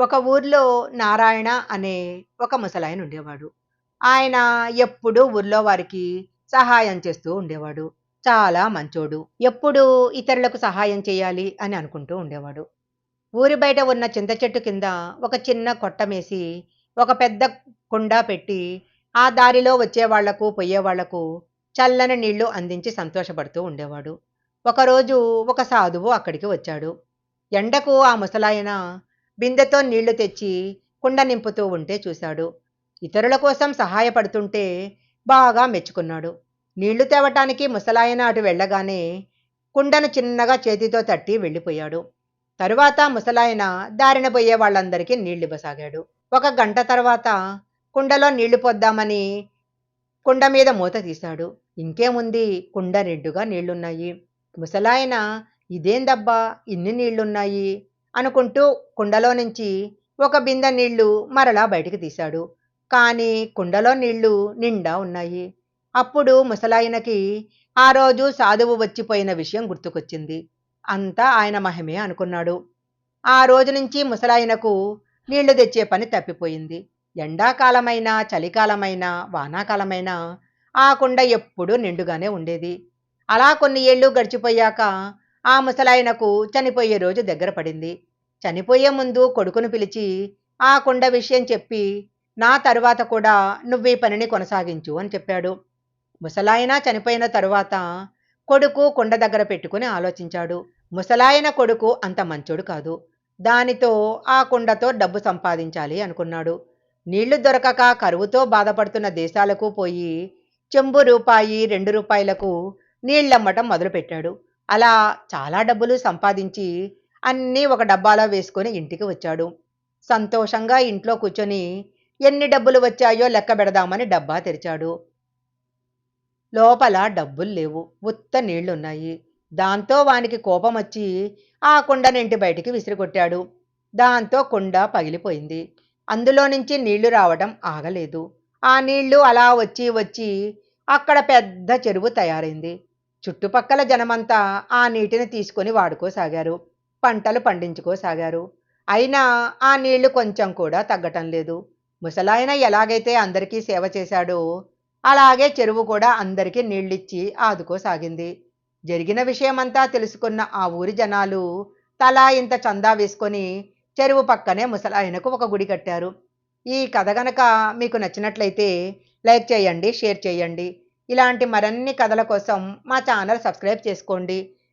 ఒక ఊర్లో నారాయణ అనే ఒక ముసలాయన ఉండేవాడు. ఆయన ఎప్పుడూ ఊర్లో వారికి సహాయం చేస్తూ ఉండేవాడు. చాలా మంచోడు. ఎప్పుడు ఇతరులకు సహాయం చేయాలి అని అనుకుంటూ ఉండేవాడు. ఊరి బయట ఉన్న చింత చెట్టు కింద ఒక చిన్న కొట్టమేసి ఒక పెద్ద కుండ పెట్టి ఆ దారిలో వచ్చేవాళ్ళకు పోయేవాళ్ళకు చల్లని నీళ్ళు అందించి సంతోషపడుతూ ఉండేవాడు. ఒకరోజు ఒక సాధువు అక్కడికి వచ్చాడు. ఎండకు ఆ ముసలాయన బిందెతో నీళ్ళు తెచ్చి కుండ నింపుతూ ఉంటే చూశాడు. ఇతరుల కోసం సహాయపడుతుంటే బాగా మెచ్చుకున్నాడు. నీళ్ళు తేవటానికి ముసలాయన అటు వెళ్ళగానే కుండను చిన్నగా చేతితో తట్టి వెళ్ళిపోయాడు. తరువాత ముసలాయన దారిన పోయే వాళ్ళందరికీ నీళ్ళివ్వసాగాడు. ఒక గంట తర్వాత కుండలో నీళ్ళు పొద్దామని కుండ మీద మూత తీశాడు. ఇంకేముంది? కుండ నిండుగా నీళ్ళున్నాయి. ముసలాయన ఇదేందబ్బా? ఇన్ని నీళ్ళున్నాయి? అనుకుంటూ కుండలో నుంచి ఒక బిందె నీళ్ళు మరలా బయటికి తీశాడు. కానీ కుండలో నీళ్ళు నిండా ఉన్నాయి. అప్పుడు ముసలాయనకి ఆ రోజు సాధువు వచ్చిపోయిన విషయం గుర్తుకొచ్చింది. అంతా ఆయన మహిమే అనుకున్నాడు. ఆ రోజు నుంచి ముసలాయనకు నీళ్ళు తెచ్చే పని తప్పిపోయింది. ఎండాకాలమైనా చలికాలమైనా వానాకాలమైనా ఆ కుండ ఎప్పుడూ నిండుగానే ఉండేది. అలా కొన్ని ఏళ్ళు గడిచిపోయాక ఆ ముసలాయనకు చనిపోయే రోజు దగ్గర పడింది. చనిపోయే ముందు కొడుకును పిలిచి ఆ కుండ విషయం చెప్పి నా తరువాత కూడా నువ్వీ పనిని కొనసాగించు అని చెప్పాడు. ముసలాయన చనిపోయిన తరువాత కొడుకు కుండ దగ్గర పెట్టుకుని ఆలోచించాడు. ముసలాయన కొడుకు అంత మంచోడు కాదు. దానితో ఆ కుండతో డబ్బు సంపాదించాలి అనుకున్నాడు. నీళ్ళు దొరకక కరువుతో బాధపడుతున్న దేశాలకు పోయి చెంబు రూపాయి రెండు రూపాయలకు నీళ్ళమ్మటం మొదలుపెట్టాడు. అలా చాలా డబ్బులు సంపాదించి అన్నీ ఒక డబ్బాలో వేసుకొని ఇంటికి వచ్చాడు. సంతోషంగా ఇంట్లో కూర్చొని ఎన్ని డబ్బులు వచ్చాయో లెక్క పెడదామని డబ్బా తెరిచాడు. లోపల డబ్బులు లేవు. ఉత్త నీళ్ళున్నాయి. దాంతో వానికి కోపం వచ్చి ఆ కుండనింటి బయటికి విసిరికొట్టాడు. దాంతో కుండ పగిలిపోయింది. అందులో నుంచి నీళ్ళు రావడం ఆగలేదు. ఆ నీళ్ళు అలా వచ్చి వచ్చి అక్కడ పెద్ద చెరువు తయారైంది. చుట్టుపక్కల జనమంతా ఆ నీటిని తీసుకొని వాడుకోసాగారు. పంటలు పండించుకోసాగారు. అయినా ఆ నీళ్ళు కొంచెం కూడా తగ్గటం లేదు. ముసలాయన ఎలాగైతే అందరికీ సేవ చేశాడో అలాగే చెరువు కూడా అందరికీ నీళ్ళిచ్చి ఆదుకోసాగింది. జరిగిన విషయమంతా తెలుసుకున్న ఆ ఊరి జనాలు తలా ఇంత చందా వేసుకొని చెరువు పక్కనే ముసలాయనకు ఒక గుడి కట్టారు. ఈ కథ గనక మీకు నచ్చినట్లయితే లైక్ చేయండి షేర్ చేయండి. ఇలాంటి మరిన్ని కథల కోసం మా ఛానల్ సబ్స్క్రైబ్ చేసుకోండి.